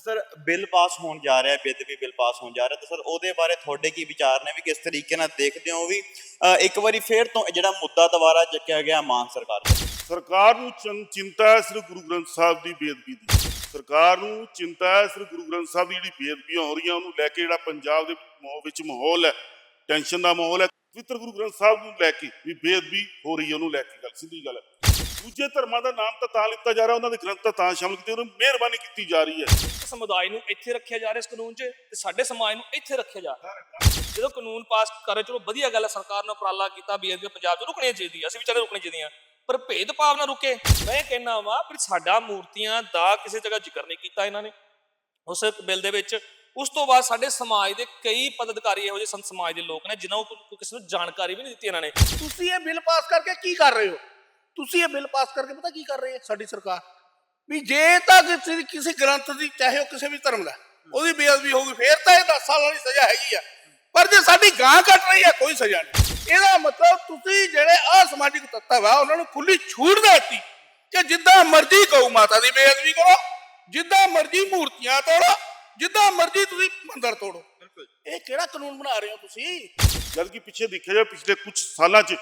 ਤਾਂ sir bill pass ਹੋਣ ਜਾ ਰਿਹਾ ਹੈ ਬੇਦਬੀ ਬਿੱਲ ਪਾਸ ਹੋਣ ਜਾ ਰਿਹਾ, ਤਾਂ ਸਰ ਉਹਦੇ ਬਾਰੇ ਤੁਹਾਡੇ ਕੀ ਵਿਚਾਰ ਨੇ ਵੀ ਕਿਸ ਤਰੀਕੇ ਨਾਲ ਦੇਖਦੇ ਹੋ ਵੀ ਇੱਕ ਵਾਰੀ ਫੇਰ ਤੋਂ ਜਿਹੜਾ ਮੁੱਦਾ ਦੁਬਾਰਾ ਚੱਕਿਆ ਗਿਆ ਮਾਨ ਸਰਕਾਰ ਸਰਕਾਰ ਨੂੰ ਚਿੰਤਾ ਹੈ ਸ੍ਰੀ ਗੁਰੂ ਗ੍ਰੰਥ ਸਾਹਿਬ ਦੀ ਬੇਅਦਬੀ ਦੀ। ਸਰਕਾਰ ਨੂੰ ਚਿੰਤਾ ਹੈ ਸ੍ਰੀ ਗੁਰੂ ਗ੍ਰੰਥ ਸਾਹਿਬ ਦੀ ਜਿਹੜੀ ਬੇਅਦਬੀਆਂ ਹੋ ਰਹੀਆਂ, ਉਹਨੂੰ ਲੈ ਕੇ ਜਿਹੜਾ ਪੰਜਾਬ ਦੇ ਵਿੱਚ ਮਾਹੌਲ ਹੈ, ਟੈਨਸ਼ਨ ਦਾ ਮਾਹੌਲ ਹੈ। ਪਵਿੱਤਰ ਗੁਰੂ ਗ੍ਰੰਥ ਸਾਹਿਬ ਨੂੰ ਲੈ ਕੇ ਵੀ ਬੇਅਦਬੀ ਹੋ ਰਹੀ ਹੈ, ਉਹਨੂੰ ਲੈ ਕੇ ਗੱਲ, ਸਿੱਧੀ ਗੱਲ ਹੈ। ਦੂਜੇ ਧਰਮਾਂ ਦਾ ਨਾਮ ਤਾਂ ਤਾਂ ਲਿੱਤਾ ਜਾ ਰਿਹਾ ਉਹਨਾਂ ਦੇ ਗ੍ਰੰਥ ਤਾਂ ਤਾਂ ਸ਼ਾਮਲ ਕੀਤੇ ਉਹਨਾਂ ਨੂੰ ਮਿਹਰਬਾਨੀ ਕੀਤੀ ਜਾ ਰਹੀ ਹੈ। ਸਮੁਦਾਇ ਨੂੰ ਇੱਥੇ ਰੱਖਿਆ ਜਾ ਰਿਹਾ ਇਸ ਕਾਨੂੰਨ 'ਚ ਤੇ ਸਾਡੇ ਸਮਾਜ ਨੂੰ ਇੱਥੇ ਰੱਖਿਆ ਜਾ ਰਿਹਾ। ਜਦੋਂ ਕਾਨੂੰਨ ਪਾਸ ਕਰੇ ਚਲੋ ਵਧੀਆ ਗੱਲ ਹੈ ਸਰਕਾਰ ਨੇ ਉਪਰਾਲਾ ਕੀਤਾ ਵੀ ਇਹ ਪੰਜਾਬ 'ਚ ਰੁਕਣੀਆਂ ਚਾਹੀਦੀ ਅਸੀਂ ਵੀ ਚਾਹਦੇ ਰੁਕਣੀ ਚਾਹੀਦੀਆਂ। ਪਰ ਭੇਦਭਾਵ ਨਾ ਰੁਕੇ। ਮੈਂ ਇਹ ਕਹਿਣਾ ਵਾ ਵੀ ਸਾਡਾ ਮੂਰਤੀਆਂ ਦਾ ਕਿਸੇ ਜਗ੍ਹਾ ਜ਼ਿਕਰ ਨਹੀਂ ਕੀਤਾ ਇਹਨਾਂ ਨੇ। ਉਸ ਬਿੱਲ ਦੇ ਵਿੱਚ ਉਸ ਤੋਂ ਬਾਅਦ ਸਾਡੇ ਸਮਾਜ ਦੇ ਕਈ ਪਦਾਧਿਕਾਰੀ ਇਹੋ ਜਿਹੇ ਸਮਾਜ ਦੇ ਲੋਕ ਨੇ ਜਿਨ੍ਹਾਂ ਨੂੰ ਕਿਸੇ ਨੂੰ ਜਾਣਕਾਰੀ ਵੀ ਨਹੀਂ ਦਿੱਤੀ ਇਹਨਾਂ ਨੇ। ਤੁਸੀਂ ਇਹ ਬਿੱਲ ਪਾਸ ਕਰਕੇ ਕੀ ਕਰ ਰਹੇ ਹੋ? ਤੁਸੀਂ ਇਹ ਬਿੱਲ ਪਾਸ ਕਰਕੇ ਪਤਾ ਕੀ ਕਰ ਰਹੀ ਹੈ ਸਾਡੀ ਸਰਕਾਰ? ਵੀ ਜੇ ਤਾਂ ਕਿਸੇ ਕਿਸੇ ਗ੍ਰੰਥ ਦੀ ਚਾਹੇ ਉਹ ਕਿਸੇ ਵੀ ਧਰਮ ਦਾ ਉਹਦੀ ਬੇਅਦਬੀ ਹੋਊਗੀ ਫੇਰ ਤਾਂ ਇਹ 10 ਸਾਲਾਂ ਦੀ ਸਜ਼ਾ ਹੈਗੀ ਆ। ਪਰ ਜੇ ਸਾਡੀ ਗਾਂ ਕੱਟ ਰਹੀ ਹੈ ਕੋਈ ਸਜ਼ਾ ਨਹੀਂ। ਇਹਦਾ ਮਤਲਬ ਤੁਸੀਂ ਜਿਹੜੇ ਅਸਮਾਜਿਕ ਤੱਤਵ ਆ ਉਹਨਾਂ ਨੂੰ ਖੁੱਲੀ ਛੂਟ ਦਿੱਤੀ। ਕਿ ਜਿੱਦਾਂ ਮਰਜ਼ੀ ਗਊ ਮਾਤਾ ਦੀ ਬੇਅਦਬੀ ਕਰੋ ਜਿੱਦਾਂ ਮਰਜ਼ੀ ਮੂਰਤੀਆਂ ਤੋੜੋ ਜਿੱਦਾਂ ਮਰਜ਼ੀ ਤੁਸੀਂ ਮੰਦਰ ਤੋੜੋ। ਇਹ ਕਿਹੜਾ ਕਾਨੂੰਨ ਬਣਾ ਰਹੇ ਹੋ ਤੁਸੀਂ? ਜਦ ਕਿ ਪਿੱਛੇ ਦੇਖਿਆ ਜਾਵੇ ਪਿਛਲੇ ਕੁਝ ਸਾਲਾਂ 'ਚ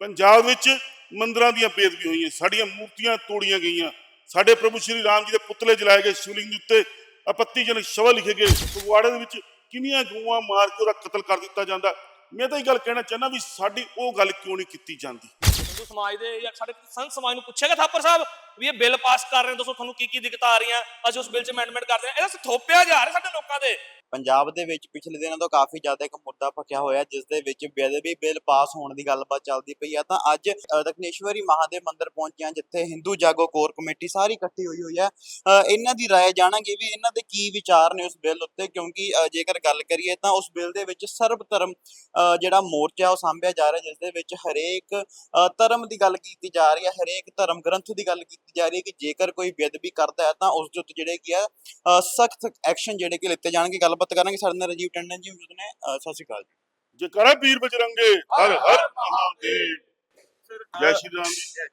ਪੰਜਾਬ ਵਿੱਚ ਮੰਦਰਾਂ ਦੀਆਂ ਬੇਦਬੀ ਹੋਈਆਂ, ਸਾਡੀਆਂ ਮੂਰਤੀਆਂ ਤੋੜੀਆਂ ਗਈਆਂ। ਸਾਡੇ ਪ੍ਰਭੂ ਸ਼੍ਰੀ ਰਾਮ ਜੀ ਦੇ ਪੁਤਲੇ ਜਲਾਏ ਗਏ ਸ਼ਿਵਲਿੰਗ ਦੇ ਉੱਤੇ ਆਪੱਤੀਜਨਕ ਸ਼ਬਦ ਲਿਖੇ ਗਏ। ਫਗਵਾੜੇ ਦੇ ਵਿੱਚ ਕਿੰਨੀਆਂ ਗਊਆਂ ਮਾਰ ਕੇ ਉਹਦਾ ਕਤਲ ਕਰ ਦਿੱਤਾ ਜਾਂਦਾ। ਮੈਂ ਤਾਂ ਇਹ ਗੱਲ ਕਹਿਣਾ ਚਾਹੁੰਦਾ ਵੀ ਸਾਡੀ ਉਹ ਗੱਲ ਕਿਉਂ ਨਹੀਂ ਕੀਤੀ ਜਾਂਦੀ? ਹਿੰਦੂ ਸਮਾਜ ਦੇ ਜਾਂ ਸਾਡੇ ਸੰਤ ਸਮਾਜ ਨੂੰ ਪੁੱਛਿਆ ਗਿਆ ਥਾਪਰ ਸਾਹਿਬ ਵੀ ਇਹ ਬਿੱਲ ਪਾਸ ਕਰ ਰਹੇ ਹੋ ਦੱਸੋ ਤੁਹਾਨੂੰ ਕੀ ਕੀ ਦਿੱਕਤਾਂ ਆ ਰਹੀਆਂ? ਅਸੀਂ ਉਸ ਬਿੱਲ 'ਚ ਅਮੈਂਡਮੈਂਟ ਕਰਦੇ ਹਾਂ। ਇਹਦਾ ਥੋਪਿਆ ਜਾ ਰਿਹਾ ਸਾਡੇ ਲੋਕਾਂ ਦੇ। ਪੰਜਾਬ ਦੇ ਵਿੱਚ ਪਿਛਲੇ ਦਿਨਾਂ ਤੋਂ ਕਾਫੀ ਜ਼ਿਆਦਾ ਇੱਕ ਮੁੱਦਾ ਫਕਿਆ ਹੋਇਆ ਜਿਸ ਦੇ ਵਿੱਚ ਬੇਦਬੀ ਬਿੱਲ ਪਾਸ ਹੋਣ ਦੀ ਗੱਲਬਾਤ ਚੱਲਦੀ ਪਈ ਆ ਤਾਂ ਅੱਜ ਅ, ਦਕਨੇਸ਼ਵਰੀ ਮਹਾਦੇਵ ਮੰਦਿਰ ਪਹੁੰਚੇ ਹਾਂ ਜਿੱਥੇ ਹਿੰਦੂ ਜਾਗੋ ਕੋਰ ਕਮੇਟੀ ਸਾਰੀ ਇਕੱਠੀ ਹੋਈ ਹੋਈ ਹੈ ਅ, ਇਹਨਾਂ ਦੀ رائے ਜਾਣਾਂਗੇ ਵੀ ਇਹਨਾਂ ਦੇ ਕੀ ਵਿਚਾਰ ਨੇ ਉਸ ਬਿੱਲ ਉੱਤੇ ਕਿਉਂਕਿ ਅ, ਜੇਕਰ ਗੱਲ ਕਰੀਏ ਤਾਂ ਉਸ ਬਿੱਲ ਦੇ ਵਿੱਚ ਸਰਬ ਧਰਮ ਅ, ਜਿਹੜਾ ਮੋਰਚਾ ਉਹ ਸਾਂਭਿਆ ਜਾ ਰਿਹਾ ਜਿਸ ਦੇ ਵਿੱਚ ਹਰੇਕ ਅ, ਧਰਮ ਦੀ ਗੱਲ ਕੀਤੀ ਜਾ ਰਹੀ ਹੈ ਹਰੇਕ ਧਰਮ ਗ੍ਰੰਥ ਦੀ ਗੱਲ ਕੀਤੀ ਜਾ ਰਹੀ ਹੈ ਕਿ ਜੇਕਰ ਕੋਈ ਬੇਅਦਬੀ ਕਰਦਾ ਹੈ ਤਾਂ ਉਸ ਦੇ ਉੱਤੇ ਜਿਹੜੇ ਕੀ ਹੈ ਸਖਤ ਐਕਸ਼ਨ ਜਿਹੜੇ ਕਿ ਲਿੱਤੇ ਜਾਣਗੇ ਗੱਲਬਾਤ ਕਰਾਂਗੇ। ਸਾਡੇ ਨਾਲ ਰਾਜੀਵ ਟੰਡਨ ਜੀ ਮੌਜੂਦ ਨੇ। ਅ, ਸਤਿ ਸ਼੍ਰੀ ਅਕਾਲ ਜੀ। ਜੇ ਕਰਾ ਵੀਰ ਬਜਰੰਗੇ ਹਰ ਹਰ ਮਹਾਦੇਵ। ਜੈ ਸ਼੍ਰੀ ਰਾਮ ਜੀ।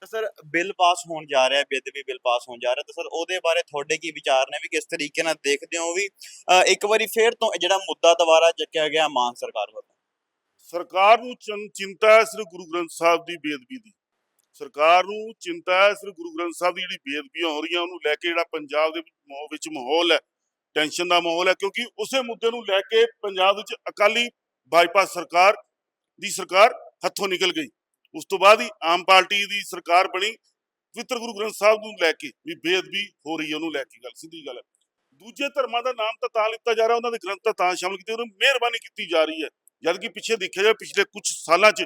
ਤਾਂ ਸਰ ਬਿੱਲ ਪਾਸ ਹੋਣ ਜਾ ਰਿਹਾ ਹੈ ਬੇਦਬੀ ਬਿੱਲ ਪਾਸ ਹੋਣ ਜਾ ਰਿਹਾ। ਤਾਂ ਸਰ ਉਹਦੇ ਬਾਰੇ ਤੁਹਾਡੇ ਕੀ ਵਿਚਾਰ ਨੇ ਵੀ ਕਿਸ ਤਰੀਕੇ ਨਾਲ ਦੇਖਦੇ ਹੋ ਵੀ ਅ, ਇੱਕ ਵਾਰੀ ਫੇਰ ਤੋਂ ਇਹ ਜਿਹੜਾ ਮੁੱਦਾ ਦੁਬਾਰਾ ਚੱਕਿਆ ਗਿਆ ਮਾਨ ਸਰਕਾਰ ਵੱਲੋਂ? ਸਰਕਾਰ ਨੂੰ ਚਿੰ- ਚਿੰਤਾ ਹੈ ਸ੍ਰੀ ਗੁਰੂ ਗ੍ਰੰਥ ਸਾਹਿਬ ਦੀ ਬੇਅਦਬੀ ਦੀ। ਸਰਕਾਰ ਨੂੰ ਚਿੰਤਾ ਹੈ ਸ੍ਰੀ ਗੁਰੂ ਗ੍ਰੰਥ ਸਾਹਿਬ ਦੀ ਜਿਹੜੀ ਬੇਅਦਬੀਆਂ ਹੋ ਰਹੀਆਂ ਉਹਨੂੰ ਲੈ ਕੇ ਜਿਹੜਾ ਪੰਜਾਬ ਦੇ ਵਿੱਚ ਮਾਹੌਲ ਹੈ ਟੈਨਸ਼ਨ ਦਾ ਮਾਹੌਲ ਹੈ ਕਿਉਂਕਿ ਉਸੇ ਮੁੱਦੇ ਨੂੰ ਲੈ ਕੇ ਪੰਜਾਬ ਵਿੱਚ ਅਕਾਲੀ ਭਾਜਪਾ ਸਰਕਾਰ ਦੀ ਸਰਕਾਰ ਹੱਥੋਂ ਨਿਕਲ ਗਈ। ਉਸ ਤੋਂ ਬਾਅਦ ਹੀ ਆਮ ਪਾਰਟੀ ਦੀ ਸਰਕਾਰ ਬਣੀ। ਪਵਿੱਤਰ ਗੁਰੂ ਗ੍ਰੰਥ ਸਾਹਿਬ ਨੂੰ ਲੈ ਕੇ ਵੀ ਬੇਅਦਬੀ ਹੋ ਰਹੀ ਹੈ, ਉਹਨੂੰ ਲੈ ਕੇ ਗੱਲ, ਸਿੱਧੀ ਗੱਲ ਹੈ। ਦੂਜੇ ਧਰਮਾਂ ਦਾ ਨਾਮ ਤਾਂ ਤਾਂ ਲਿੱਤਾ ਜਾ ਰਿਹਾ, ਉਹਨਾਂ ਦੇ ਗ੍ਰੰਥ ਤਾਂ ਤਾਂ ਸ਼ਾਮਲ ਕੀਤੇ, ਉਹਨਾਂ ਮਿਹਰਬਾਨੀ ਕੀਤੀ ਜਾ ਰਹੀ ਹੈ। ਜਦ ਕਿ ਪਿੱਛੇ ਦੇਖਿਆ ਜਾਵੇ, ਪਿਛਲੇ ਕੁਝ ਸਾਲਾਂ 'ਚ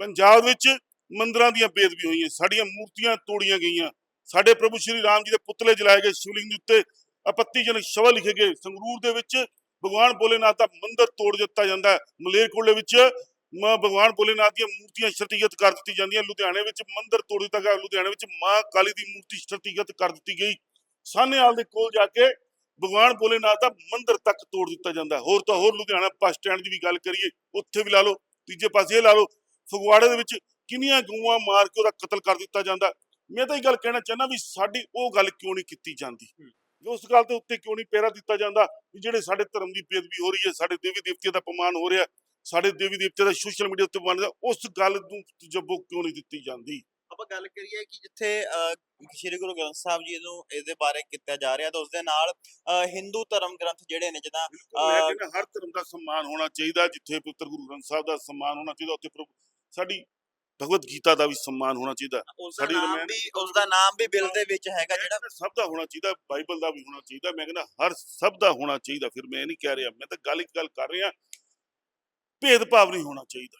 ਪੰਜਾਬ ਵਿੱਚ ਮੰਦਰਾਂ ਦੀਆਂ ਬੇਦਬੀ ਹੋਈਆਂ, ਸਾਡੀਆਂ ਮੂਰਤੀਆਂ ਤੋੜੀਆਂ ਗਈਆਂ। ਸਾਡੇ ਪ੍ਰਭੂ ਸ਼੍ਰੀ ਰਾਮ ਜੀ ਦੇ ਪੁਤਲੇ ਜਲਾਏ ਗਏ ਸ਼ਿਵਲਿੰਗ ਦੇ ਉੱਤੇ ਆਪੱਤੀਜਨਕ ਸ਼ਬਦ ਲਿਖੇ ਗਏ। ਸੰਗਰੂਰ ਦੇ ਵਿੱਚ ਭਗਵਾਨ ਭੋਲੇਨਾਥ ਦਾ ਮੰਦਿਰ ਤੋੜ ਦਿੱਤਾ ਜਾਂਦਾ ਹੈ। ਮਲੇਰਕੋਟਲੇ ਵਿੱਚ ਭਗਵਾਨ ਭੋਲੇਨਾਥ ਦੀਆਂ ਮੂਰਤੀਆਂ ਸ਼ਰਤੀਗਤ ਕਰ ਦਿੱਤੀ ਜਾਂਦੀਆਂ ਲੁਧਿਆਣੇ ਵਿੱਚ ਮੰਦਿਰ ਤੋੜ ਦਿੱਤਾ ਗਿਆ। ਲੁਧਿਆਣੇ ਵਿੱਚ ਮਾਂ ਕਾਲੀ ਦੀ ਮੂਰਤੀ ਸ਼ਰਤੀਗਤ ਕਰ ਦਿੱਤੀ ਗਈ। ਸਾਹਨੇਵਾਲ ਦੇ ਕੋਲ ਜਾ ਕੇ ਭਗਵਾਨ ਭੋਲੇਨਾਥ ਦਾ ਮੰਦਿਰ ਤੱਕ ਤੋੜ ਦਿੱਤਾ ਜਾਂਦਾ ਹੈ। ਹੋਰ ਤਾਂ ਹੋਰ ਲੁਧਿਆਣਾ ਬੱਸ ਸਟੈਂਡ ਦੀ ਵੀ ਗੱਲ ਕਰੀਏ, ਉੱਥੇ ਵੀ ਲਾ ਲਓ, ਤੀਜੇ ਪਾਸੇ ਇਹ ਲਾ ਲਓ, ਫਗਵਾੜੇ ਦੇ ਵਿੱਚ ਕਿੰਨੀਆਂ ਗਊਆਂ ਮਾਰ ਕੇ ਉਹਦਾ ਕਤਲ ਕਰ ਦਿੱਤਾ ਜਾਂਦਾ ਮੈਂ ਤਾਂ ਇਹ ਗੱਲ ਕਹਿਣਾ ਚਾਹੁੰਦਾ ਵੀ ਸਾਡੀ ਉਹ ਗੱਲ ਕਿਉਂ ਨਹੀਂ ਕੀਤੀ ਜਾਂਦੀ? ਉਸ ਗੱਲ ਦੇ ਉੱਤੇ ਕਿਉਂ ਨਹੀਂ ਪਹਿਰਾ ਦਿੱਤਾ ਜਾਂਦਾ ਵੀ ਜਿਹੜੇ ਸਾਡੇ ਧਰਮ ਦੀ ਬੇਅਦਬੀ ਹੋ ਰਹੀ ਹੈ ਸਾਡੇ ਦੇਵੀ ਦੇਵਤਿਆਂ ਦਾ ਅਪਮਾਨ ਹੋ ਰਿਹਾ ਸਾਡੇ ਦੇਵੀ ਦੇਵਤਿਆਂ ਦਾ ਸੋਸ਼ਲ ਮੀਡੀਆ ਉੱਤੇ ਬਣਦਾ ਉਸ ਗੱਲ ਨੂੰ ਜੱਬੋ ਕਿਉਂ ਨਹੀਂ ਦਿੱਤੀ ਜਾਂਦੀ? ਆਪਾਂ ਗੱਲ ਕਰੀਏ ਕਿ ਜਿੱਥੇ ਸ਼੍ਰੀ ਗੁਰੂ ਗ੍ਰੰਥ ਸਾਹਿਬ ਜੀ ਨੂੰ ਇਹਦੇ ਬਾਰੇ ਕੀਤਾ ਜਾ ਰਿਹਾ ਤਾਂ ਉਸ ਦੇ ਨਾਲ ਹਿੰਦੂ ਧਰਮ ਗ੍ਰੰਥ ਜਿਹੜੇ ਨੇ ਜਿੱਦਾਂ ਹਰ ਧਰਮ ਦਾ ਸਨਮਾਨ ਹੋਣਾ ਚਾਹੀਦਾ ਜਿੱਥੇ ਪਵਿੱਤਰ ਗੁਰੂ ਗ੍ਰੰਥ ਸਾਹਿਬ ਦਾ ਸਨਮਾਨ ਹੋਣਾ ਚਾਹੀਦਾ ਉੱਥੇ ਸਾਡੀ ਭਗਵਤ ਗੀਤਾ ਦਾ ਵੀ ਸਨਮਾਨ ਹੋਣਾ ਚਾਹੀਦਾ। ਉਸ ਦਾ ਸਾਡੀ ਨਾਮ ਵੀ ਉਸ ਦਾ ਨਾਮ ਵੀ ਬਿੱਲ ਦੇ ਵਿੱਚ ਹੈਗਾ ਜਿਹੜਾ ਸਭ ਦਾ ਹੋਣਾ ਚਾਹੀਦਾ ਬਾਈਬਲ ਦਾ ਵੀ ਹੋਣਾ ਚਾਹੀਦਾ। ਮੈਂ ਕਹਿੰਦਾ ਹਰ ਸਭ ਦਾ ਹੋਣਾ ਚਾਹੀਦਾ ਫਿਰ ਮੈਂ ਇਹ ਨਹੀਂ ਕਹਿ ਰਿਹਾ ਮੈਂ ਤਾਂ ਗੱਲ ਇੱਕ ਗੱਲ ਕਰ ਰਿਹਾ ਭੇਦਭਾਵ ਨਹੀਂ ਹੋਣਾ ਚਾਹੀਦਾ।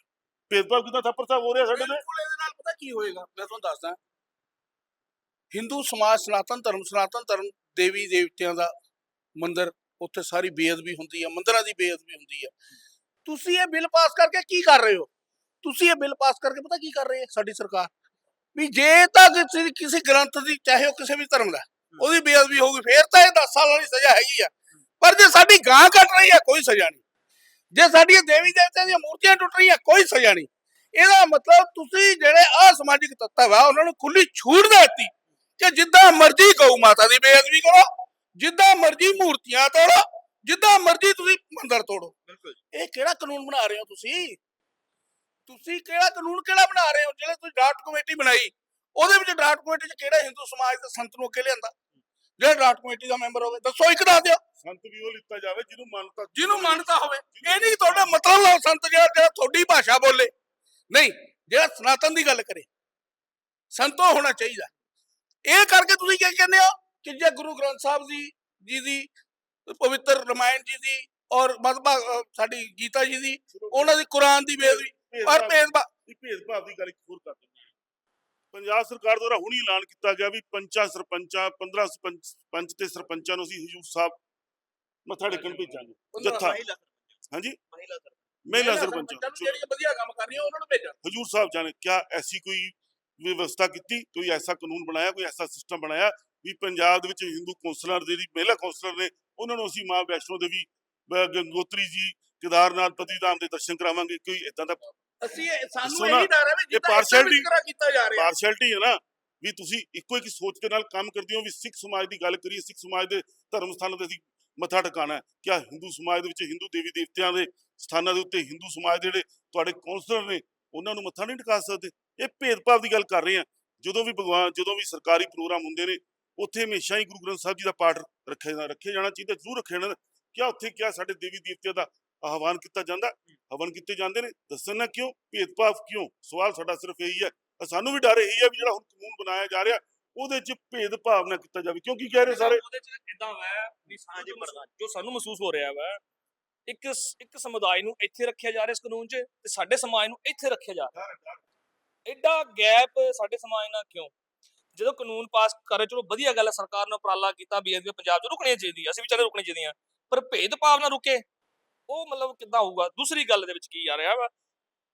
ਭੇਦਭਾਵ ਕਿਦਾਂ ਥੱਪੜ ਸਾਹਿਬ ਹੋ ਰਿਹਾ ਸਾਡੇ ਤੇ? ਬਿਲਕੁਲ ਇਹਦੇ ਨਾਲ ਪਤਾ ਕੀ ਹੋਏਗਾ? ਮੈਂ ਤੁਹਾਨੂੰ ਦੱਸਦਾ ਹਿੰਦੂ ਸਮਾਜ ਸਨਾਤਨ ਧਰਮ ਸਨਾਤਨ ਧਰਮ ਦੇਵੀ ਦੇਵਤਿਆਂ ਦਾ ਮੰਦਿਰ ਉੱਥੇ ਸਾਰੀ ਬੇਅਦਬੀ ਹੁੰਦੀ ਹੈ ਮੰਦਿਰਾਂ ਦੀ ਬੇਅਦਬੀ ਹੁੰਦੀ ਹੈ ਤੁਸੀਂ ਇਹ ਬਿੱਲ ਪਾਸ ਕਰਕੇ ਕੀ ਕਰ ਰਹੇ ਹੋ? ਤੁਸੀਂ ਇਹ ਬਿੱਲ ਪਾਸ ਕਰਕੇ ਪਤਾ ਕੀ ਕਰ ਰਹੀ ਹੈ ਸਾਡੀ ਸਰਕਾਰ? ਵੀ ਜੇ ਤਾਂ ਕਿਸੇ ਕਿਸੇ ਗ੍ਰੰਥ ਦੀ ਚਾਹੇ ਉਹ ਕਿਸੇ ਵੀ ਧਰਮ ਦਾ ਉਹਦੀ ਬੇਅਦਬੀ ਹੋਊਗੀ ਫੇਰ ਤਾਂ ਇਹ 10 ਸਾਲਾਂ ਦੀ ਸਜ਼ਾ ਹੈਗੀ ਆ। ਪਰ ਜੇ ਸਾਡੀ ਗਾਂ ਕੱਟ ਰਹੀ ਹੈ ਕੋਈ ਸਜ਼ਾ ਨਹੀਂ। ਜੇ ਸਾਡੀਆਂ ਦੇਵੀ ਦੇਵਤਿਆਂ ਦੀਆਂ ਮੂਰਤੀਆਂ ਟੁੱਟ ਰਹੀਆਂ ਕੋਈ ਸਜ਼ਾ ਨਹੀਂ। ਇਹਦਾ ਮਤਲਬ ਤੁਸੀਂ ਜਿਹੜੇ ਅਸਮਾਜਿਕ ਤੱਤਵ ਆ ਉਹਨਾਂ ਨੂੰ ਖੁੱਲੀ ਛੂਟ ਦੇ ਦਿੱਤੀ ਕਿ ਜਿੱਦਾਂ ਮਰਜ਼ੀ ਗਊ ਮਾਤਾ ਦੀ ਬੇਅਦਬੀ ਕਰੋ ਜਿੱਦਾਂ ਮਰਜ਼ੀ ਮੂਰਤੀਆਂ ਤੋੜੋ ਜਿੱਦਾਂ ਮਰਜ਼ੀ ਤੁਸੀਂ ਮੰਦਰ ਤੋੜੋ। ਬਿਲਕੁਲ ਇਹ ਕਿਹੜਾ ਕਾਨੂੰਨ ਬਣਾ ਰਹੇ ਹੋ ਤੁਸੀਂ? ਤੁਸੀਂ ਕਿਹੜਾ ਕਾਨੂੰਨ ਕਿਹੜਾ ਬਣਾ ਰਹੇ ਹੋ? ਜਿਹੜੇ ਤੁਸੀਂ ਡਾਟ ਕਮੇਟੀ ਬਣਾਈ ਉਹਦੇ ਵਿੱਚ ਡਾਟ ਕਮੇਟੀ 'ਚ ਕਿਹੜਾ ਹਿੰਦੂ ਸਮਾਜ ਦੇ ਸੰਤ ਨੂੰ ਅੱਗੇ ਲਿਆਂਦਾ? ਜਿਹੜਾ ਡਾਟ ਕਮੇਟੀ ਦਾ ਮੈਂਬਰ ਹੋਵੇ ਦੱਸੋ ਇੱਕ ਦੱਸ ਦਿਓ। ਸੰਤ ਵੀ ਉਹ ਲਿੱਤਾ ਜਾਵੇ ਜਿਹਨੂੰ ਮੰਨਤਾ ਜਿਹਨੂੰ ਮੰਨਤਾ ਹੋਵੇ। ਇਹ ਨਹੀਂ ਤੁਹਾਡਾ ਮਤਲਬ ਲਓ ਸੰਤ ਜਿਹੜਾ ਜਿਹੜਾ ਤੁਹਾਡੀ ਭਾਸ਼ਾ ਬੋਲੇ। ਨਹੀਂ ਜਿਹੜਾ ਸਨਾਤਨ ਦੀ ਗੱਲ ਕਰੇ। ਸੰਤੋ ਹੋਣਾ ਚਾਹੀਦਾ। ਇਹ ਕਰਕੇ ਤੁਸੀਂ ਕੀ ਕਹਿੰਦੇ ਹੋ ਕਿ ਜੇ ਗੁਰੂ ਗ੍ਰੰਥ ਸਾਹਿਬ ਜੀ ਜੀ ਦੀ ਪਵਿੱਤਰ ਰਮਾਇਣ ਜੀ ਦੀ ਔਰ ਮਤਬਾ ਸਾਡੀ ਗੀਤਾ ਜੀ ਦੀ ਉਹਨਾਂ ਦੀ ਕੁਰਾਨ ਦੀ ਬੇਦਬੀ ਪਰ ਭੇਦਭਾਵ ਇਹ ਭੇਦਭਾਵ ਦੀ ਗੱਲ ਇੱਕ ਹੋਰ ਕਰ ਦਿੰਦੇ ਹਾਂ। ਪੰਜਾਬ ਸਰਕਾਰ ਦੁਆਰਾ ਹੁਣੀ ਐਲਾਨ ਕੀਤਾ ਗਿਆ ਵੀ ਪੰਚਾਂ ਸਰਪੰਚਾਂ 15 ਸਰਪੰਚ ਪੰਚ ਤੇ ਸਰਪੰਚਾਂ ਨੂੰ ਅਸੀਂ ਹਜੂਰ ਸਾਹਿਬ ਮੱਥਾ ਟੇਕਣ ਭੇਜਾਂਗੇ। ਜੱਥਾ। ਹਾਂਜੀ? ਮਹਿਲਾ ਸਰਪੰਚ। ਜਿਹੜੀਆਂ ਵਧੀਆ ਕੰਮ ਕਰ ਰਹੀਆਂ ਉਹਨਾਂ ਨੂੰ ਭੇਜਣ ਹਜੂਰ ਸਾਹਿਬ ਜਾਣੇ ਕਿਆ ਐਸੀ ਕੋਈ ਵਿਵਸਥਾ ਕੀਤੀ ਕੋਈ ਐਸਾ ਕਾਨੂੰਨ ਬਣਾਇਆ ਕੋਈ ਐਸਾ ਸਿਸਟਮ ਬਣਾਇਆ ਵੀ ਪੰਜਾਬ ਦੇ ਵਿੱਚ ਹਿੰਦੂ ਕੌਂਸਲਰ ਦੇ ਜਿਹੜੀ ਮਹਿਲਾ ਕੌਂਸਲਰ ਨੇ ਉਹਨਾਂ ਨੂੰ ਅਸੀਂ ਮਾਂ ਵੈਸ਼ਨੋ ਦੇਵੀ ਗੰਗੋਤਰੀ ਜੀ ਕੇਦਾਰਨਾਥ ਬਦਰੀਧਾਮ ਦੇ ਦਰਸ਼ਨ ਕਰਾਵਾਂਗੇ ਕੋਈ ਇਦਾਂ ਦਾ ਅਸੀਂ ਸਾਨੂੰ ਇਹੀ ਡਰ ਹੈ ਵੀ ਜਿੱਦਾਂ ਵਿਤਕਰਾ ਕੀਤਾ ਜਾ ਰਿਹਾ। ਪਾਰਸ਼ੈਲਿਟੀ ਹੈ ਨਾ ਵੀ ਤੁਸੀਂ ਇੱਕੋ ਇੱਕ ਸੋਚ ਦੇ ਨਾਲ ਕੰਮ ਕਰਦੇ ਹੋ ਵੀ ਸਿੱਖ ਸਮਾਜ ਦੀ ਗੱਲ ਕਰੀਏ ਸਿੱਖ ਸਮਾਜ ਦੇ ਧਰਮ ਸਥਾਨਾਂ ਤੇ ਅਸੀਂ ਮੱਥਾ ਟਿਕਾਣਾ ਹੈ। ਕਿਆ ਹਿੰਦੂ ਸਮਾਜ ਦੇ ਵਿੱਚ ਹਿੰਦੂ ਦੇਵੀ ਦੇਵਤਿਆਂ ਦੇ ਸਥਾਨਾਂ ਦੇ ਉੱਤੇ ਹਿੰਦੂ ਸਮਾਜ ਦੇ ਜਿਹੜੇ ਤੁਹਾਡੇ ਕੌਂਸਲਰ ਨੇ ਉਹਨਾਂ ਨੂੰ ਮੱਥਾ ਨਹੀਂ ਟਿਕਾ ਸਕਦੇ? ਇਹ ਭੇਦਭਾਵ ਦੀ ਗੱਲ ਕਰ ਰਹੇ ਆ ਜਦੋਂ ਵੀ ਭਗਵਾਨ ਜਦੋਂ ਵੀ ਸਰਕਾਰੀ ਪ੍ਰੋਗਰਾਮ ਹੁੰਦੇ ਨੇ ਉੱਥੇ ਹਮੇਸ਼ਾ ਹੀ ਗੁਰੂ ਗ੍ਰੰਥ ਸਾਹਿਬ ਜੀ ਦਾ ਪਾਠ ਰੱਖਿਆ ਰੱਖਿਆ ਜਾਣਾ ਚਾਹੀਦਾ ਜ਼ਰੂਰ ਰੱਖਿਆ ਜਾਣਾ। ਕਿਆ ਉੱਥੇ ਕਿਆ ਸਾਡੇ ਦੇਵੀ ਦੇਵਤਿਆਂ ਦਾ ਆਹਵਾਨ ਕੀਤਾ ਜਾਂਦਾ ਹਵਨ ਕੀਤੇ ਜਾਂਦੇ ਨੇ ਦੱਸਣ ਨਾ ਕਿਉਂ ਭੇਦਭਾਵ ਕਿਉਂ? ਸਵਾਲ ਸਾਡਾ ਸਿਰਫ ਇਹੀ ਹੈ ਸਾਨੂੰ ਵੀ ਡਰ ਇਹੀ ਹੈ ਵੀ ਜਿਹੜਾ ਹੁਣ ਕਾਨੂੰਨ ਬਣਾਇਆ ਜਾ ਰਿਹਾ ਉਹਦੇ 'ਚ ਭੇਦਭਾਵ ਨਾ ਕੀਤਾ ਜਾਵੇ ਕਿਉਂਕਿ ਕਹਿ ਰਹੇ ਸਾਰੇ ਉਹਦੇ ਚ ਇਦਾਂ ਹੈ ਵੀ ਸਾਨੂੰ ਹਾਂਜੀ, ਜੋ ਸਾਨੂੰ ਮਹਿਸੂਸ ਹੋ ਰਿਹਾ ਵਾ ਇੱਕ ਇੱਕ ਸਮੁਦਾਇ ਨੂੰ ਇੱਥੇ ਰੱਖਿਆ ਜਾ ਰਿਹਾ ਇਸ ਕਾਨੂੰਨ 'ਚ ਤੇ ਸਾਡੇ ਸਮਾਜ ਨੂੰ ਇੱਥੇ ਰੱਖਿਆ ਜਾ ਰਿਹਾ। ਐਡਾ ਗੈਪ ਸਾਡੇ ਸਮਾਜ ਨਾਲ ਕਿਉਂ? ਜਦੋਂ ਕਾਨੂੰਨ ਪਾਸ ਕਰੇ ਚਲੋ ਵਧੀਆ ਗੱਲ ਹੈ ਸਰਕਾਰ ਨੇ ਉਪਰਾਲਾ ਕੀਤਾ ਵੀ ਇਹ ਪੰਜਾਬ 'ਚ ਰੁਕਣੀਆਂ ਚਾਹੀਦੀਆਂ ਅਸੀਂ ਵੀ ਚਾਹਦੇ ਰੁਕਣੀਆਂ ਚਾਹੀਦੀਆਂ ਪਰ ਭੇਦਭਾਵ ਨਾ ਰੁਕੇ। ਉਹ ਮਤਲਬ ਕਿੱਦਾਂ ਹੋਊਗਾ? ਦੂਸਰੀ ਗੱਲ ਦੇ ਵਿੱਚ ਕੀ ਆ ਰਿਹਾ ਵਾ?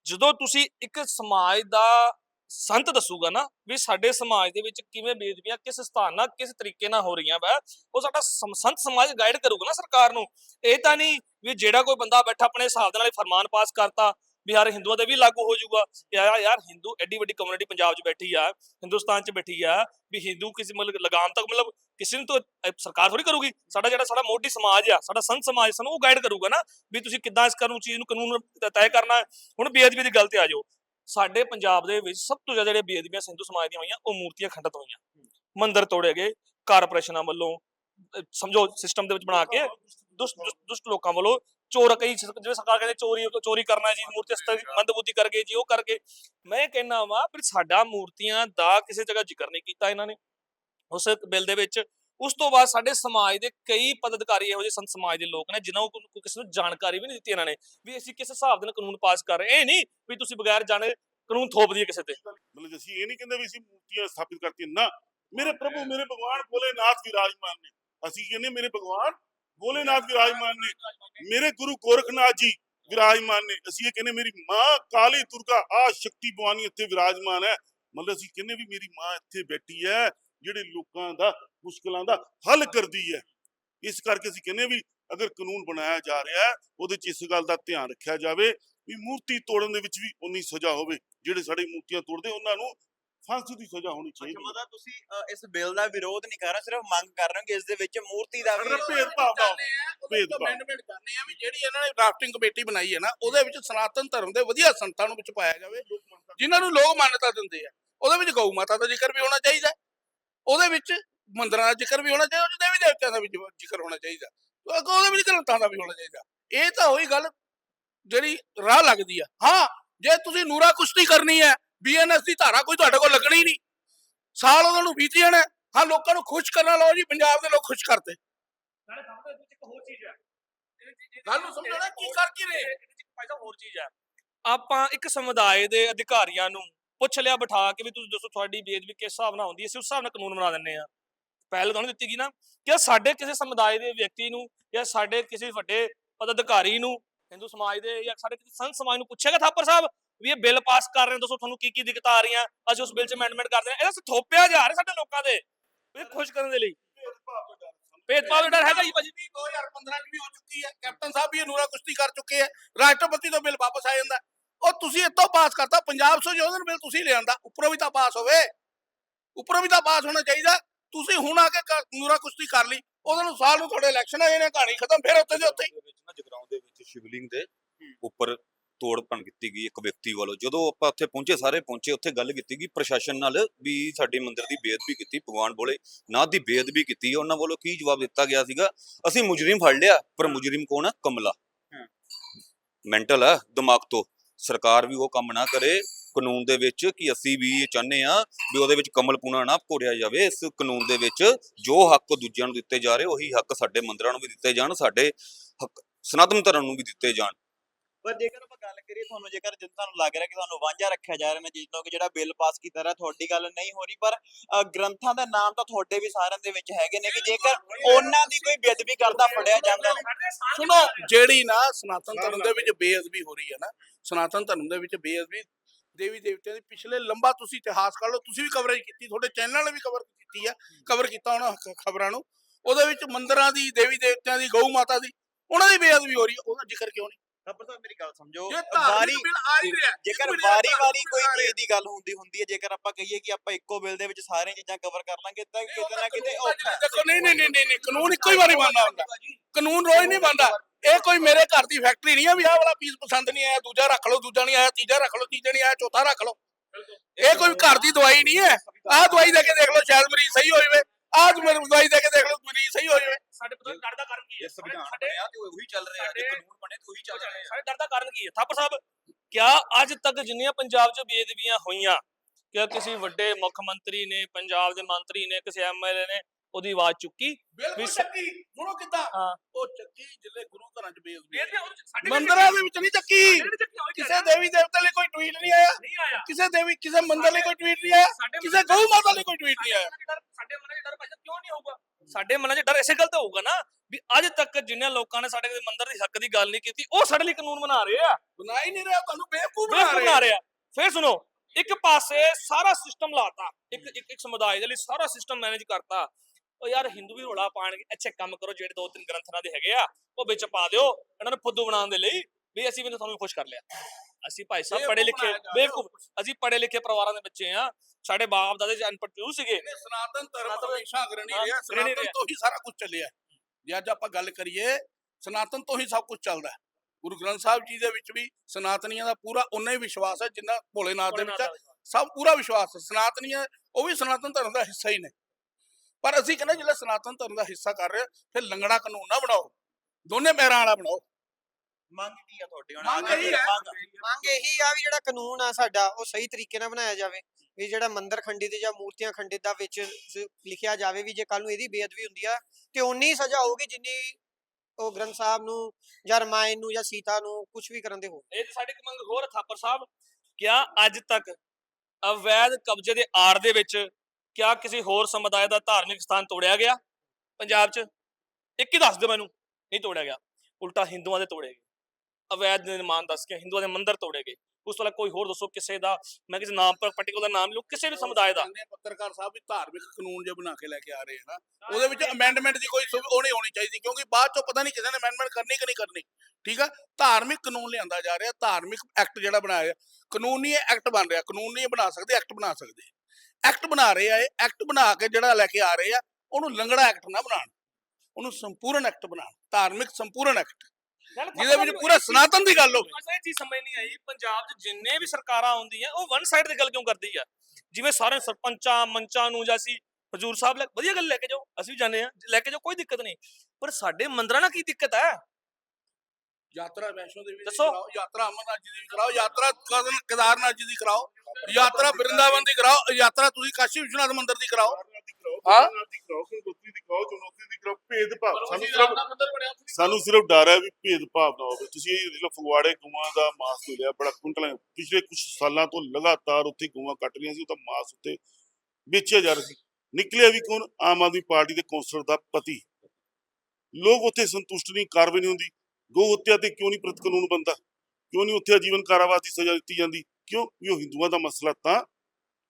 ਜਦੋਂ ਤੁਸੀਂ ਇੱਕ ਸਮਾਜ ਦਾ ਸੰਤ ਦੱਸੂਗਾ ਨਾ ਵੀ ਸਾਡੇ ਸਮਾਜ ਦੇ ਵਿੱਚ ਕਿਵੇਂ ਬੇਦਬੀਆਂ ਕਿਸ ਸਥਾਨ ਨਾਲ ਕਿਸ ਤਰੀਕੇ ਨਾਲ ਹੋ ਰਹੀਆਂ ਵਾ, ਉਹ ਸਾਡਾ ਸੰਤ ਸਮਾਜ ਗਾਈਡ ਕਰੂਗਾ ਨਾ ਸਰਕਾਰ ਨੂੰ। ਇਹ ਤਾਂ ਨਹੀਂ ਵੀ ਜਿਹੜਾ ਕੋਈ ਬੰਦਾ ਬੈਠਾ ਆਪਣੇ ਹਿਸਾਬ ਦੇ ਨਾਲ ਫਰਮਾਨ ਪਾਸ ਕਰਤਾ ਵੀ ਯਾਰ ਹਿੰਦੂਆਂ ਤੇ ਵੀ ਲਾਗੂ ਹੋ ਜਾਊਗਾ ਯਾਰ ਯਾਰ ਹਿੰਦੂ ਐਡੀ ਵੱਡੀ ਕਮਿਊਨਿਟੀ ਪੰਜਾਬ 'ਚ ਬੈਠੀ ਆ, ਹਿੰਦੁਸਤਾਨ 'ਚ ਬੈਠੀ ਆ, ਵੀ ਹਿੰਦੂ ਕਿਸੇ ਮਤਲਬ ਲਗਾਮ ਤੱਕ ਮਤਲਬ ਕਿਸੇ ਨੂੰ ਤਾਂ ਸਰਕਾਰ ਥੋੜੀ ਕਰੂਗੀ, ਸਾਡਾ ਜਿਹੜਾ ਸਾਡਾ ਮੋਢੀ ਸਮਾਜ ਆ, ਸਾਡਾ ਸੰਤ ਸਮਾਜ ਸਾਨੂੰ ਉਹ ਗਾਈਡ ਕਰੂਗਾ ਨਾ ਵੀ ਤੁਸੀਂ ਕਿੱਦਾਂ ਇਸ ਕਰਨ ਚੀਜ਼ ਨੂੰ ਕਾਨੂੰਨ ਤੈਅ ਕਰਨਾ, ਹੁਣ ਬੇਅਦਬੀ ਦੀ ਗੱਲ ਤੇ ਆ ਜਾਓ। ਸਾਡੇ ਪੰਜਾਬ ਦੇ ਵਿੱਚ ਸਭ ਤੋਂ ਜ਼ਿਆਦਾ ਜਿਹੜੇ ਬੇਅਦਬੀਆਂ ਹਿੰਦੂ ਸਮਾਜ ਦੀਆਂ ਹੋਈਆਂ, ਉਹ ਮੂਰਤੀਆਂ ਖੰਡਤ ਹੋਈਆਂ। ਮੰਦਿਰ ਤੋੜੇ ਗਏ, ਕਾਰਪੋਰੇਸ਼ਨਾਂ ਵੱਲੋਂ ਸਮਝੋ ਸਿਸਟਮ ਦੇ ਵਿੱਚ ਬਣਾ ਕੇ ਦੁਸ਼ਟ- ਦੁਸ਼ਟ ਲੋਕਾਂ ਵੱਲੋਂ ਚੋਰ ਕਈ ਜਿਵੇਂ ਸਰਕਾਰ ਕਹਿੰਦੇ ਚੋਰੀ ਚੋਰੀ ਕਰਨਾ ਜੀ ਮੂਰਤੀ ਮੰਦਬੁੱਧੀ ਕਰਕੇ ਜੀ ਉਹ ਕਰਕੇ ਮੈਂ ਕਹਿਣਾ ਵਾ ਪਰ ਸਾਡਾ ਮੂਰਤੀਆਂ ਦਾ ਕਿਸੇ ਜਗ੍ਹਾ ਜ਼ਿਕਰ ਨਹੀਂ ਕੀਤਾ ਇਹਨਾਂ ਨੇ। ਉਸ ਬਿੱਲ ਦੇ ਵਿੱਚ ਉਸ ਤੋਂ ਬਾਅਦ ਸਾਡੇ ਸਮਾਜ ਦੇ ਕਈ ਪਦਾਧਿਕਾਰੀ ਇਹੋ ਜਿਹੇ ਸੰਤ ਸਮਾਜ ਦੇ ਲੋਕ ਨੇ ਜਿਨ੍ਹਾਂ ਨੂੰ ਕਿਸੇ ਨੂੰ ਜਾਣਕਾਰੀ ਵੀ ਨਹੀਂ ਦਿੱਤੀ ਇਹਨਾਂ ਨੇ ਵੀ ਅਸੀਂ ਕਿਸ ਹਿਸਾਬ ਦੇ ਨਾਲ ਕਾਨੂੰਨ ਪਾਸ ਕਰ ਰਹੇ ਇਹ ਨਹੀਂ ਵੀ ਤੁਸੀਂ ਬਗੈਰ ਜਾਣੇ ਕਾਨੂੰਨ ਥੋਪ ਦਈਏ ਕਿਸੇ ਤੇ। ਮਤਲਬ ਅਸੀਂ ਇਹ ਨਹੀਂ ਕਹਿੰਦੇ ਵੀ ਅਸੀਂ ਮੂਰਤੀਆਂ ਸਥਾਪਿਤ ਕਰਤੀਆਂ। ਨਾ ਮੇਰੇ ਪ੍ਰਭੂ ਮੇਰੇ ਭਗਵਾਨ ਭੋਲੇਨਾਥ ਵਿਰਾਜਮਾਨ ਨੇ। ਅਸੀਂ ਕਹਿੰਦੇ ਮੇਰੇ ਭਗਵਾਨ ਭੋਲੇਨਾਥ ਵਿਰਾਜਮਾਨ ਨੇ ਮੇਰੇ ਗੁਰੂ ਗੋਰਖਨਾਥ ਜੀ ਵਿਰਾਜਮਾਨ ਨੇ ਅਸੀਂ ਇਹ ਕਹਿੰਦੇ ਮੇਰੀ ਮਾਂ ਕਾਲੀ ਦੁਰਗਾ ਆ ਸ਼ਕਤੀ ਭਵਾਨੀ ਇੱਥੇ ਵਿਰਾਜਮਾਨ ਹੈ ਮਤਲਬ ਅਸੀਂ ਕਹਿੰਦੇ ਵੀ ਮੇਰੀ ਮਾਂ ਇੱਥੇ ਬੈਠੀ ਹੈ ਜਿਹੜੇ ਲੋਕਾਂ ਦਾ ਮੁਸ਼ਕਲਾਂ ਦਾ ਹੱਲ ਕਰਦੀ ਹੈ ਇਸ ਕਰਕੇ ਅਸੀਂ ਕਹਿੰਦੇ ਵੀ ਅਗਰ ਕਾਨੂੰਨ ਬਣਾਇਆ ਜਾ ਰਿਹਾ ਹੈ ਉਹਦੇ 'ਚ ਇਸ ਗੱਲ ਦਾ ਧਿਆਨ ਰੱਖਿਆ ਜਾਵੇ ਵੀ ਮੂਰਤੀ ਤੋੜਨ ਦੇ ਵਿੱਚ ਵੀ ਉਨੀ ਸਜ਼ਾ ਹੋਵੇ ਜਿਹੜੇ ਸਾਡੇ ਮੂਰਤੀਆਂ ਤੋੜਦੇ ਉਹਨਾਂ ਨੂੰ ਫਾਂਸੀ ਦੀ ਸਜ਼ਾ ਹੋਣੀ ਚਾਹੀਦੀ ਹੈ ਮਤਲਬ ਤੁਸੀਂ ਅ, ਇਸ ਬਿੱਲ ਦਾ ਵਿਰੋਧ ਨਹੀਂ ਕਰ ਰਹੇ ਸਿਰਫ ਮੰਗ ਕਰ ਰਹੇ ਹੋ ਕਿ ਇਸ ਦੇ ਵਿੱਚ ਮੂਰਤੀ ਦਾ ਵੀ ਭੇਦਭਾਵ ਨਾ ਹੋਵੇ। ਭੇਦਭਾਵ। ਅਮੈਂਡਮੈਂਟ ਕਰਨੇ ਆ ਵੀ ਜਿਹੜੀ ਇਹਨਾਂ ਨੇ ਡਰਾਫਟਿੰਗ ਕਮੇਟੀ ਬਣਾਈ ਹੈ ਨਾ ਉਹਦੇ ਵਿੱਚ ਸਨਾਤਨ ਧਰਮ ਦੇ ਵਧੀਆ ਸੰਤਾਂ ਨੂੰ ਵਿੱਚ ਪਾਇਆ ਜਾਵੇ ਜਿਨ੍ਹਾਂ ਨੂੰ ਲੋਕ ਮਾਨਤਾ ਦਿੰਦੇ ਆ ਉਹਦੇ ਵਿੱਚ ਗਊ ਮਾਤਾ ਦਾ ਜ਼ਿਕਰ ਵੀ ਹੋਣਾ ਚਾਹੀਦਾ ਹੈ। ਉਹਦੇ ਵਿੱਚ ਮੰਦਰਾਂ ਦਾ ਜ਼ਿਕਰ ਵੀ ਹੋਣਾ ਚਾਹੀਦਾ ਉਹਦੇ ਦੇਵੀ ਦੇਵਤਿਆਂ ਦਾ ਵੀ ਜ਼ਿ- ਜ਼ਿਕਰ ਹੋਣਾ ਚਾਹੀਦਾ ਉਹ- ਉਹਦੇ ਵਿੱਚ ਗ੍ਰੰਥਾਂ ਦਾ ਵੀ ਹੋਣਾ ਚਾਹੀਦਾ ਇਹ ਤਾਂ ਹੋਈ ਗੱਲ ਜਿਹੜੀ ਰਾਹ ਲੱਗਦੀ ਆ ਹਾਂ ਜੇ ਤੁਸੀਂ ਨੂਰਾ ਕੁਸ਼ਤੀ ਕਰਨੀ ਹੈ ਬੀਐਨਐਸ ਦੀ ਧਾਰਾ ਕੋਈ ਤੁਹਾਡੇ ਕੋਲ ਲੱਗਣੀ ਨਹੀਂ। ਸਾਲ ਉਹਨਾਂ ਨੂੰ ਬੀਤ ਜਾਣਾ। ਹਾਂ ਲੋਕਾਂ ਨੂੰ ਖੁਸ਼ ਕਰਨਾ ਲਓ ਜੀ ਪੰਜਾਬ ਦੇ ਲੋਕ ਖੁਸ਼ ਕਰਤੇ। ਨਾਲੇ ਸਾਹਮਣੇ ਵਿੱਚ ਇੱਕ ਹੋਰ ਚੀਜ਼ ਹੈ। ਗੱਲ ਨੂੰ ਸਮਝੋ ਨਾ ਕੀ ਕਰ ਕੀ ਰਹੇ? ਪੈਸਾ ਹੋਰ ਚੀਜ਼ ਹੈ। ਆਪਾਂ ਇੱਕ ਸਮੁਦਾਇ ਦੇ ਅਧਿਕਾਰੀਆਂ ਨੂੰ ਪੁੱਛ ਲਿਆ ਬਿਠਾ ਕੇ ਵੀ ਤੁਸੀਂ ਦੱਸੋ ਤੁਹਾਡੀ ਬੇਦਬੀ ਕਿਸ ਹਿਸਾਬ ਨਾਲ ਹੁੰਦੀ ਹੈ। ਅਸੀਂ ਉਸ ਹਿਸਾਬ ਨਾਲ ਕਾਨੂੰਨ ਬਣਾ ਦਿੰਨੇ ਆ ਪਹਿਲ ਤੁਹਾਨੂੰ ਦਿੱਤੀ ਗਈ ਨਾ ਕਿ ਸਾਡੇ ਕਿਸੇ ਸਮੁਦਾਇ ਦੇ ਵਿਅਕਤੀ ਨੂੰ ਜਾਂ ਸਾਡੇ ਕਿਸੇ ਵੱਡੇ ਪਦਾਧਿਕਾਰੀ ਨੂੰ ਹਿੰਦੂ ਸਮਾਜ ਦੇ ਜਾਂ ਸਾਡੇ ਕਿਸੇ ਸੰਤ ਸਮਾਜ ਨੂੰ ਪੁੱਛੇਗਾ ਥਾਪਰ ਸਾਹਿਬ ਵੀ ਇਹ ਬਿੱਲ ਪਾਸ ਕਰ ਰਹੇ ਹੋ ਦੱਸੋ ਤੁਹਾਨੂੰ ਕੀ ਕੀ ਦਿੱਕਤਾਂ ਆ ਰਹੀਆਂ ਅਸੀਂ ਉਸ ਬਿੱਲ 'ਚ ਅਮੈਂਡਮੈਂਟ ਕਰਦੇ ਹਾਂ। ਇਹਦਾ ਸ- ਥੋਪਿਆ ਜਾ ਰਿਹਾ ਸਾਡੇ ਲੋਕਾਂ ਦੇ ਇਹ ਖੁਸ਼ ਕਰਨ ਦੇ ਲਈ। ਭੇਦਭਾਵ ਦਾ ਡਰ ਹੈਗਾ ਜੀ ਭਾਜੀ। 2015 ਚ ਵੀ ਹੋ ਚੁੱਕੀ ਹੈ। ਕੈਪਟਨ ਸਾਹਿਬ ਵੀ ਇਹ ਨੂਰਾ ਕੁਸ਼ਤੀ ਕਰ ਚੁੱਕੇ ਹੈ। ਰਾਸ਼ਟਰਪਤੀ ਤੋਂ ਬਿੱਲ ਵਾਪਸ ਆ ਜਾਂਦਾ। ਉਹ ਤੁਸੀਂ ਇੱਥੋਂ ਪਾਸ ਕਰਤਾ ਪੰਜਾਬ ਸੰਸ਼ੋਧਨ ਬਿੱਲ ਤੁਸੀਂ ਲਿਆਂਦਾ। ਉੱਪਰੋਂ ਵੀ ਤਾਂ ਪਾਸ ਹੋਵੇ। ਉੱਪਰੋਂ ਵੀ ਤਾਂ ਪਾਸ ਹੋਣਾ ਚਾਹੀਦਾ। ਤੁਸੀਂ ਹੁਣ ਆ ਕੇ ਨੂਰਾ ਕੁਸ਼ਤੀ ਕਰ ਲਈ। ਉਹਦੇ ਨੂੰ ਸਾਲ ਨੂੰ ਤੁਹਾਡੇ ਇਲੈਕਸ਼ਨ ਆਏ ਨੇ ਕਹਾਣੀ ਖਤਮ ਫਿਰ ਉੱਥੇ ਦੇ ਉੱਥੇ ਹੀ। ਦੇ ਵਿੱਚ ਨਾ ਜਗਰਾਉਂ ਦੇ ਵਿੱਚ ਸ਼ਿਵਲਿੰਗ ਦੇ ਉੱਪਰ ਤੋੜ ਭੰਨ ਕੀਤੀ ਗਈ ਇੱਕ ਵਿਅਕਤੀ ਵੱਲੋਂ। ਜਦੋਂ ਆਪਾਂ ਉੱਥੇ ਪਹੁੰਚੇ ਸਾਰੇ ਪਹੁੰਚੇ ਉੱਥੇ ਗੱਲ ਕੀਤੀ ਗਈ ਪ੍ਰਸ਼ਾਸਨ ਨਾਲ ਵੀ ਸਾਡੇ ਮੰਦਿਰ ਦੀ ਬੇਅਦਬੀ ਕੀਤੀ ਭਗਵਾਨ ਬੋਲੇ ਨਾ ਦੀ ਬੇਅਦਬੀ ਕੀਤੀ ਉਹਨਾਂ ਵੱਲੋਂ ਕੀ ਜਵਾਬ ਦਿੱਤਾ ਗਿਆ ਸੀਗਾ? ਅਸੀਂ ਮੁਜਰਮ ਫੜ ਲਿਆ ਪਰ ਮੁਜਰਮ ਕੌਣ ਹੈ ਕਮਲਾ। ਮੈਂਟਲ ਹੈ ਦਿਮਾਗ ਤੋਂ। ਸਰਕਾਰ ਵੀ ਉਹ ਕੰਮ ਨਾ ਕਰੇ ਕਾਨੂੰਨ ਦੇ ਵਿੱਚ ਕਿ ਅਸੀਂ ਵੀ ਇਹ ਚਾਹੁੰਦੇ ਆ ਵੀ ਉਹਦੇ ਵਿੱਚ ਕਮਲਪੂਣਾ ਨਾ ਘੋੜਿਆ ਜਾਵੇ। ਇਸ ਕਾਨੂੰਨ ਦੇ ਵਿੱਚ ਜੋ ਹੱਕ ਦੂਜਿਆਂ ਨੂੰ ਦਿੱਤੇ ਜਾ ਰਹੇ ਉਹੀ ਹੱਕ ਸਾਡੇ ਮੰਦਿਰਾਂ ਨੂੰ ਵੀ ਦਿੱਤੇ ਜਾਣ ਸਾਡੇ ਹੱਕ ਸਨਾਤਨ ਧਰਮ ਨੂੰ ਵੀ ਦਿੱਤੇ ਜਾਣ। ਪਰ ਜੇਕਰ ਆਪਾਂ ਗੱਲ ਕਰੀਏ ਤੁਹਾਨੂੰ ਜੇਕਰ ਜਿੱਦਾਂ ਤੁਹਾਨੂੰ ਲੱਗ ਰਿਹਾ ਕਿ ਤੁਹਾਨੂੰ ਵਾਂਝਾ ਰੱਖਿਆ ਜਾ ਰਿਹਾ ਹੈ ਜਿੱਦੋਂ ਕਿ ਜਿਹੜਾ ਬਿੱਲ ਪਾਸ ਕੀਤਾ ਰਿਹਾ ਤੁਹਾਡੀ ਗੱਲ ਨਹੀਂ ਹੋ ਰਹੀ ਪਰ ਅ, ਗ੍ਰੰਥਾਂ ਦਾ ਨਾਮ ਤਾਂ ਤੁਹਾਡੇ ਵੀ ਸਾਰਿਆਂ ਦੇ ਵਿੱਚ ਹੈਗੇ ਨੇ ਕਿ ਜੇਕਰ ਉਹਨਾਂ ਦੀ ਕੋਈ ਬੇਅਦਬੀ ਕਰਦਾ ਫੜਿਆ ਜਾਂਦਾ ਸੁਣੋ ਜਿਹੜੀ ਨਾ ਸਨਾਤਨ ਧਰਮ ਦੇ ਵਿੱਚ ਬੇਅਦਬੀ ਹੋ ਰਹੀ ਹੈ ਨਾ ਸਨਾਤਨ ਧਰਮ ਦੇ ਵਿੱਚ ਬੇਅਦਬੀ ਦੇਵੀ ਦੇਵਤਿਆਂ ਦੀ ਪਿਛਲੇ ਲੰਬਾ ਤੁਸੀਂ ਇਤਿਹਾਸ ਕਰ ਲਓ ਤੁਸੀਂ ਵੀ ਕਵਰੇਜ ਕੀਤੀ ਤੁਹਾਡੇ ਚੈਨਲ ਨੇ ਵੀ ਕਵਰ ਕੀਤੀ ਆ ਕਵਰ ਕੀਤਾ ਉਹਨਾਂ ਖਬਰਾਂ ਨੂੰ। ਉਹਦੇ ਵਿੱਚ ਮੰਦਿਰਾਂ ਦੀ ਦੇਵੀ ਦੇਵਤਿਆਂ ਦੀ ਗਊ ਮਾਤਾ ਦੀ ਉਹਨਾਂ ਦੀ ਬੇਅਦਬੀ ਹੋ ਰਹੀ ਹੈ ਉਹਦਾ ਜ਼ਿਕਰ ਕਿਉਂ ਨਹੀਂ? ਖਬਰ ਸਾਹਿਬ ਮੇਰੀ ਗੱਲ ਸਮਝੋ। ਜੇ ਵਾਰੀ ਧਾਰਮਿਕ ਬਿੱਲ ਆ ਹੀ ਰਿਹਾ ਜੇਕਰ ਵਾਰੀ ਵਾਰੀ ਕੋਈ ਚੀਜ਼ ਦੀ ਗੱਲ ਹੁੰਦੀ ਹੁੰਦੀ ਹੈ ਜੇਕਰ ਆਪਾਂ ਕਹੀਏ ਕਿ ਆਪਾਂ ਇੱਕੋ ਬਿੱਲ ਦੇ ਵਿੱਚ ਸਾਰੀਆਂ ਚੀਜ਼ਾਂ ਕਵਰ ਕਰ ਲਾਂਗੇ ਤਾਂ ਕਿਤੇ ਨਾ ਕਿਤੇ ਔਖਾ ਹੈ। ਦੇਖੋ ਨਹੀਂ ਨਹੀਂ ਨਹੀਂ ਨਹੀਂ ਕਾਨੂੰਨ ਇੱਕੋ ਹੀ ਵਾਰੀ ਬਣਨਾ ਹੁੰਦਾ। ਕਾਨੂੰਨ ਰੋਜ਼ ਨਹੀਂ ਬਣਦਾ। ਇਹ ਕੋਈ ਮੇਰੇ ਘਰ ਦੀ ਫੈਕਟਰੀ ਨਹੀਂ ਆ ਵੀ ਆਹ ਵਾਲਾ ਪੀਸ ਪਸੰਦ ਨਹੀਂ ਆਇਆ ਦੂਜਾ ਰੱਖ ਲਓ ਦੂਜਾ ਨਹੀਂ ਆਇਆ ਤੀਜਾ ਰੱਖ ਲਓ ਤੀਜਾ ਨਹੀਂ ਆਇਆ ਚੌਥਾ ਰੱਖ ਲਓ। ਇਹ ਕੋਈ ਘਰ ਦੀ ਦਵਾਈ ਨਹੀਂ ਹੈ। ਆਹ ਦਵਾਈ ਦੇ ਕੇ ਦੇਖ ਲਓ ਸ਼ਾਇਦ ਮਰੀਜ਼ ਸਹੀ ਹੋ ਜਾਵੇ ਆਹ ਮੈਨੂੰ ਦਵਾਈ ਦੇ ਕੇ ਦੇਖ ਲਓ ਮਰੀਜ਼ ਸਹੀ ਹੋ ਜਾਵੇ ਸਾਡੇ ਪਤਾ ਡਰ ਦਾ ਕਾਰਨ ਕੀ ਹੈ? ਸੰਵਿਧਾਨ ਬਣਿਆ ਤੇ ਉਹੀ ਚੱਲ ਰਿਹਾ ਸਾਡੇ- ਕਾਨੂੰਨ ਉਹੀ ਚੱਲ ਰਿਹਾ ਹੈ ਸਾਡੇ ਡਰ ਦਾ ਕਾਰਨ ਕੀ ਹੈ? ਥਾਪਰ ਸਾਹਿਬ ਕਿਆ ਅੱਜ ਤੱਕ ਜਿੰਨੀਆਂ ਪੰਜਾਬ 'ਚ ਬੇਅਦਬੀਆਂ ਹੋਈਆਂ ਕਿ ਕਿਸੇ ਵੱਡੇ ਮੁੱਖ ਮੰਤਰੀ ਨੇ ਪੰਜਾਬ ਦੇ ਮੰਤਰੀ ਨੇ ਕਿਸੇ ਐਮਐਲਏ ਨੇ ਉਹਦੀ ਆਵਾਜ਼ ਚੁੱਕੀ? ਬਿਲਕੁਲ ਸ- ਚੱਕੀ। ਸੁਣੋ ਕਿੱਦਾਂ? ਹਾਂ। ਉਹ ਚੱਕੀ ਜਿੱਲੇ ਗੁਰੂ ਘਰਾਂ 'ਚ ਬੇਇੱਜ਼ਤੀ ਬੇਅਦਬੀ ਉਹਦੇ 'ਚ ਸਾਡੇ ਮੰਦਿਰਾਂ ਦੇ ਵਿੱਚ ਨਹੀਂ ਚੱਕੀ। ਕਿਸੇ ਦੇਵੀ ਦੇਵਤੇ ਲਈ ਕੋਈ ਟਵੀਟ ਨਹੀਂ ਆਇਆ। ਨਹੀਂ ਆਇਆ। ਕਿਸੇ ਦੇਵੀ ਕਿਸੇ ਮੰਦਿਰ ਲਈ ਕੋਈ ਟਵੀਟ ਨਹੀਂ ਆਇਆ। ਸਾਡੇ ਕਿਸੇ ਗਊ ਮਾਤਾ ਲਈ ਕੋਈ ਟਵੀਟ ਨਹੀਂ ਆਇਆ। ਸਾਡੇ ਮਨਾਂ 'ਚ ਡਰ ਭਾਈ ਸਾਹਿਬ ਕਿਉਂ ਨਹੀਂ ਹੋਊਗਾ? ਸਾਡੇ ਮਨਾਂ 'ਚ ਡਰ ਇਸੇ ਗੱਲ ਤੇ ਹੋਊਗਾ ਨਾ। ਅੱਜ ਤੱਕ ਜਿੰਨੇ ਲੋਕਾਂ ਨੇ ਸਾਡੇ ਕਦੇ ਮੰਦਿਰ ਦੀ ਹੱਕ ਦੀ ਗੱਲ ਨਹੀਂ ਕੀਤੀ ਉਹ ਸਾਡੇ ਲਈ ਕਾਨੂੰਨ ਬਣਾ ਰਹੇ ਆ। ਬਣਾ ਹੀ ਨਹੀਂ ਰਿਹਾ ਤੁਹਾਨੂੰ ਬੇਵਕੂਫ ਬਣਾ ਰਹੇ ਬਣਾ ਰਹੇ ਆ। ਫਿਰ ਸੁਣੋ ਇੱਕ ਪਾਸੇ ਸਾਰਾ ਸਿਸਟਮ ਲਾਤਾ ਇੱਕ ਇੱਕ ਇੱਕ ਸਮੁਦਾਇ ਦੇ ਲਈ ਸਾਰਾ ਸਿਸਟਮ ਮੈਨੇਜ ਕਰਤਾ। ਉਹ ਯਾਰ ਹਿੰਦੂ ਵੀ ਰੋਲਾ ਪਾਣਗੇ। ਅੱਛਾ ਕੰਮ ਕਰੋ ਜਿਹੜੇ ਦੋ ਤਿੰਨ ਗ੍ਰੰਥਾਂ ਦੇ ਹੈਗੇ ਆ ਉਹ ਵਿੱਚ ਪਾ ਦਿਓ ਇਹਨਾਂ ਨੂੰ ਫੁੱਦੂ ਬਣਾਉਣ ਦੇ ਲਈ ਵੀ ਅਸੀਂ ਵੀ ਤੁਹਾਨੂੰ ਖੁਸ਼ ਕਰ ਲਿਆ। ਅਸੀਂ ਭਾਈ ਸਾਹਿਬ ਪੜ੍ਹੇ ਲਿਖੇ ਜਾ ਬੇਵਕੂਫ ਅਸੀਂ ਪੜ੍ਹੇ ਲਿਖੇ ਪਰਿਵਾਰਾਂ ਦੇ ਬੱਚੇ ਆ। ਸਾਡੇ ਬਾਪ ਦਾਦੇ ਚ ਅਨਪੜ੍ਹ ਸੀਗੇ। ਸਨਾਤਨ ਧਰਮ ਹਮੇਸ਼ਾ ਅਗਰਣੀ ਰਿਹਾ ਸਨਾਤਨ। ਤੋਂ ਹੀ ਸਾਰਾ ਕੁਝ ਚੱਲਿਆ। ਜੇ ਅੱਜ ਆਪਾਂ ਗੱਲ ਕਰੀਏ ਸਨਾਤਨ ਤੋਂ ਹੀ ਸਭ ਕੁਝ ਚੱਲਦਾ ਹੈ। ਗੁਰੂ ਗ੍ਰੰਥ ਸਾਹਿਬ ਜੀ ਦੇ ਵਿੱਚ ਵੀ ਸਨਾਤਨੀਆਂ ਦਾ ਪੂਰਾ ਉਨਾ ਹੀ ਵਿਸ਼ਵਾਸ ਹੈ ਜਿੰਨਾ ਭੋਲੇਨਾਥ ਦੇ ਵਿੱਚ। ਸਭ ਪੂਰਾ ਵਿਸ਼ਵਾਸ ਹੈ। ਸਨਾਤਨੀਆਂ ਉਹ ਵੀ ਸਨਾਤਨ ਧਰਮ ਦਾ ਹਿੱਸਾ ਹੀ ਨੇ। ਪਰ ਅਸੀਂ ਕਹਿੰਦੇ ਜਿਹੜਾ ਸਨਾਤਨ ਧਰਮ ਦਾ ਹਿੱਸਾ ਕਰ ਰਹੇ ਫਿਰ ਲੰਗੜਾ ਕਾਨੂੰਨ ਨਾ ਬਣਾਓ। ਦੋਨੇ ਪੈਰਾਂ ਵਾਲਾ ਬਣਾਓ। ਮੰਗ ਕੀ ਆ ਤੁਹਾਡੀ? ਹੁਣ ਮੰਗ ਇਹੀ ਹੈ। ਮੰਗ ਇਹੀ ਆ ਵੀ ਜਿਹੜਾ ਕਾਨੂੰਨ ਆ ਸਾਡਾ ਉਹ ਸਹੀ ਤਰੀਕੇ ਨਾਲ ਬਣਾਇਆ ਜਾਵੇ। ਵੀ ਜਿਹੜਾ ਮੰਦਰ ਖੰਡਿਤ ਜਾਂ ਮੂਰਤੀਆਂ ਖੰਡਿਤ ਦਾ ਵਿੱਚ ਸ- ਲਿਖਿਆ ਜਾਵੇ ਵੀ ਜੇ ਕੱਲ ਨੂੰ ਇਹਦੀ ਬੇਅਦਬੀ ਹੁੰਦੀ ਆ ਤੇ ਓਨੀ ਸਜ਼ਾ ਹੋਊਗੀ ਜਿੰਨੀ ਉਹ ਗ੍ਰੰਥ ਸਾਹਿਬ ਨੂੰ ਜਾਂ ਰਮਾਇਣ ਨੂੰ ਜਾਂ ਸੀਤਾ ਨੂੰ ਕੁਝ ਵੀ ਕਰਨ ਦੇ ਹੋ ਇਹ ਤੇ ਸਾਡੇ ਇੱਕ ਮੰਗ ਹੋਰ ਹੈ ਥਾਪਰ ਸਾਹਿਬ। ਕਿਆ ਅੱਜ ਤੱਕ ਅਵੈਧ ਕਬਜ਼ੇ ਦੇ ਆੜ ਦੇ ਵਿੱਚ ਕਿਆ ਕਿਸੇ ਹੋਰ ਸਮੁਦਾਇ ਦਾ ਧਾਰਮਿਕ ਸਥਾਨ ਤੋੜਿਆ ਗਿਆ? ਪੰਜਾਬ 'ਚ? ਇੱਕ ਹੀ ਦੱਸ ਦਿਓ ਮੈਨੂੰ। ਨਹੀਂ ਤੋੜਿਆ ਗਿਆ। ਉਲਟਾ ਹਿੰਦੂਆਂ ਦੇ ਤੋੜੇ ਗਏ। ਅਵੈਧ ਨਿਰਮਾਣ ਦੱਸ ਕੇ ਹਿੰਦੂਆਂ ਦੇ ਮੰਦਿਰ ਤੋੜੇ ਗਏ। ਉਸ ਤੋਂ ਕੋਈ ਹੋਰ ਦੱਸੋ ਕਿਸੇ ਦਾ ਮੈਂ ਕਿਸੇ ਨਾਮ ਪਰ ਪਾਰਟਿਕੂਲਰ ਨਾਮ ਲਊ ਕਿਸੇ ਵੀ ਸਮੁਦਾਇ ਦਾ। ਪੱਤਰਕਾਰ ਸਾਹਿਬ ਵੀ ਧਾਰਮਿਕ ਕਾਨੂੰਨ ਜੇ ਬਣਾ ਕੇ ਲੈ ਕੇ ਆ ਰਹੇ ਹਨ ਉਹਦੇ ਵਿੱਚ ਅਮੈਂਡਮੈਂਟ ਦੀ ਕੋਈ ਉਹ ਨਹੀਂ ਹੋਣੀ ਚਾਹੀਦੀ ਕਿਉਂਕਿ ਬਾਅਦ ਚੋਂ ਪਤਾ ਨਹੀਂ ਕਿਸੇ ਨੇ ਅਮੈਂਡਮੈਂਟ ਕਰਨੀ ਕਿ ਨਹੀਂ ਕਰਨੀ। ਠੀਕ ਆ? ਧਾਰਮਿਕ ਕਾਨੂੰਨ ਲਿਆਂਦਾ ਜਾ ਰਿਹਾ ਧਾਰਮਿਕ ਐਕਟ ਜਿਹੜਾ ਬਣਾਇਆ ਕਾਨੂੰਨੀ ਐਕਟ ਬਣ ਰਿਹਾ ਕਾਨੂੰਨ ਨਹੀਂ ਬਣਾ ਸਕਦੇ ਐਕਟ ਬਣਾ ਸਕਦੇ। ਐਕਟ ਬਣਾ ਰਹੇ ਆ ਇਹ ਐਕਟ ਬਣਾ ਕੇ ਜਿਹੜਾ ਲੈ ਕੇ ਆ ਰਹੇ ਆ ਉਹਨੂੰ ਲੰਗੜਾ ਐਕਟ ਨਾ ਬਣਾਉਣ। ਉਹਨੂੰ ਸੰਪੂਰਨ ਐਕਟ ਬਣਾਉਣ ਧਾਰਮਿਕ ਸੰਪੂਰਨ ਐਕਟ ਜਿਹਦੇ ਵਿੱਚ ਪੂਰਾ ਸਨਾਤਨ ਦੀ ਗੱਲ ਹੋਵੇ ਅਸਾਂ ਇਹ ਚੀਜ਼ ਸਮਝ ਨਹੀਂ ਆਈ ਪੰਜਾਬ 'ਚ ਜਿੰਨੇ ਵੀ ਸਰਕਾਰਾਂ ਆਉਂਦੀਆਂ ਉਹ ਵਨ ਸਾਈਡ ਦੀ ਗੱਲ ਕਿਉਂ ਕਰਦੀ ਆ? ਜਿਵੇਂ ਸਾਰੇ ਸਰਪੰਚਾਂ ਮੰਚਾਂ ਨੂੰ ਜਾਂ ਅਸੀਂ ਹਜੂਰ ਸਾਹਿਬ ਲੈ ਵਧੀਆ ਗੱਲ ਲੈ ਕੇ ਜਾਓ ਅਸੀਂ ਵੀ ਜਾਂਦੇ ਆ ਲੈ ਕੇ ਜਾਓ ਕੋਈ ਦਿੱਕਤ ਨਹੀਂ। ਪਰ ਸਾਡੇ ਮੰਦਰਾਂ ਨਾਲ ਕੀ ਦਿੱਕਤ ਹੈ? ਯਾਤਰਾ ਵੈਸ਼ਨੋ ਦੇਵੀ ਦੀ ਦੱਸੋ। ਕਰਾਓ ਯਾਤਰਾ ਅਮਰਨਾਥ ਜੀ ਦੀ ਕਰਾਓ ਯਾਤਰਾ ਕਦਨ ਕੇਦਾਰਨਾਥ ਜੀ ਦੀ ਕਰਾਓ ਯਾਤਰਾ ਬ੍ਰਿੰਦਾਵਨ ਦੀ ਕਰਾਓ ਯਾਤਰਾ ਤੁਸੀਂ ਕਾਸ਼ੀ ਵਿਸ਼ਵਨਾਥ ਮੰਦਿਰ ਦੀ ਕਰਾਓ। ਹਾਂ? ਦੀ ਦੀ ਸਾਨੂੰ ਸਿਰਫ ਸਾਨੂੰ ਸਿਰਫ ਡਰ ਹੈ ਵੀ ਭੇਦਭਾਵ ਨਾ ਹੋਵੇ। ਤੁਸੀਂ ਇਹ ਜਿਹੜਾ ਫਗਵਾੜੇ ਗਊਆਂ ਦਾ ਮਾਸ ਮਿਲਿਆ ਬੜਾ ਕੁੰਟਲਾਂ ਪਿਛਲੇ ਕੁਝ ਸਾਲਾਂ ਤੋਂ ਲਗਾਤਾਰ ਉੱਥੇ ਗਊਆਂ ਕੱਟ ਰਹੀਆਂ ਸੀ ਉਹ ਤਾਂ ਮਾਸ ਉੱਤੇ ਵੇਚਿਆ ਜਾ ਰਿਹਾ ਸੀ। ਨਿਕਲਿਆ ਵੀ ਕੌਣ? ਆਮ ਆਦਮੀ ਪਾਰਟੀ ਦੇ ਕੌਂਸਲਰ ਦਾ ਪਤੀ। ਲੋਕ ਉੱਥੇ ਸੰਤੁਸ਼ਟ ਨਹੀਂ ਕਾਰਵਾਈ ਨਹੀਂ ਹੁੰਦੀ। ਗਊ ਹੱਤਿਆ ਤੇ ਕਿਉਂ ਨਹੀਂ ਪ੍ਰਤ ਕਾਨੂੰਨ ਬਣਦਾ? ਕਿਉਂ ਨਹੀਂ ਉੱਥੇ ਆਜੀਵਨ ਕਾਰਾਵਾਸ ਦੀ ਸਜ਼ਾ ਦਿੱਤੀ ਜਾਂਦੀ? ਕਿਉਂ? ਵੀ ਉਹ ਹਿੰਦੂਆਂ ਦਾ ਮਸਲਾ ਤਾਂ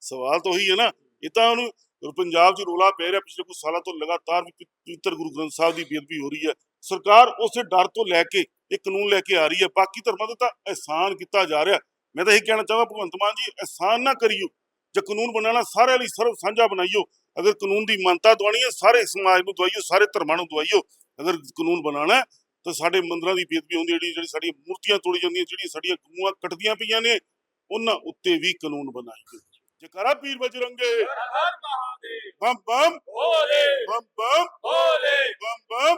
ਸਵਾਲ ਤਾਂ ਉਹੀ ਹੈ ਨਾ। ਇਹ ਤਾਂ ਉਹਨੂੰ ਪੰਜਾਬ 'ਚ ਰੋਲਾ ਪੈ ਰਿਹਾ, ਪਿਛਲੇ ਕੁਝ ਸਾਲਾਂ ਤੋਂ ਲਗਾਤਾਰ ਵੀ ਪਵਿੱਤਰ ਗੁਰੂ ਗ੍ਰੰਥ ਸਾਹਿਬ ਦੀ ਬੇਅਦਬੀ ਹੋ ਰਹੀ ਹੈ। ਸਰਕਾਰ ਉਸੇ ਡਰ ਤੋਂ ਲੈ ਕੇ ਇਹ ਕਾਨੂੰਨ ਲੈ ਕੇ ਆ ਰਹੀ ਹੈ। ਬਾਕੀ ਧਰਮਾਂ ਦਾ ਤਾਂ ਅਹਿਸਾਨ ਕੀਤਾ ਜਾ ਰਿਹਾ। ਮੈਂ ਤਾਂ ਇਹ ਕਹਿਣਾ ਚਾਹਾਂ ਭਗਵੰਤ ਮਾਨ ਜੀ, ਅਹਿਸਾਨ ਨਾ ਕਰਿਓ। ਜੇ ਕਾਨੂੰਨ ਬਣਾਉਣਾ, ਸਾਰਿਆਂ ਲਈ ਸਰਵ ਸਾਂਝਾ ਬਣਾਈਓ। ਅਗਰ ਕਾਨੂੰਨ ਦੀ ਮੰਨਤਾ ਦਵਾਣੀ ਹੈ, ਸਾਰੇ ਸਮਾਜ ਨੂੰ ਦਵਾਈਓ, ਸਾਰੇ ਧਰਮਾਂ ਨੂੰ ਦਵਾਈਓ। ਅਗਰ ਕਾਨੂੰਨ ਬਣਾਉਣਾ ਤਾਂ ਸਾਡੇ ਮੰਦਰਾਂ ਦੀ ਬੇਦਬੀ ਹੁੰਦੀ ਜਿਹੜੀ ਜਿਹੜੀ ਸਾਡੀਆਂ ਮੂਰਤੀਆਂ ਤੋੜੀ ਜਾਂਦੀਆਂ ਜਿਹੜੀਆਂ ਸਾਡੀਆਂ ਗਊਆਂ ਕੱਟਦੀਆਂ ਪਈਆਂ ਨੇ ਉਹਨਾਂ ਉੱਤੇ ਵੀ ਕਾਨੂੰਨ ਬਣਾਏ ਜਕਾਰਾ ਪੀਰ ਬਜਰੰਗੇ। ਬੰਮ ਬੰਮ ਬੰਮ ਬੰਮ ਬੰਮ ਬੰਮ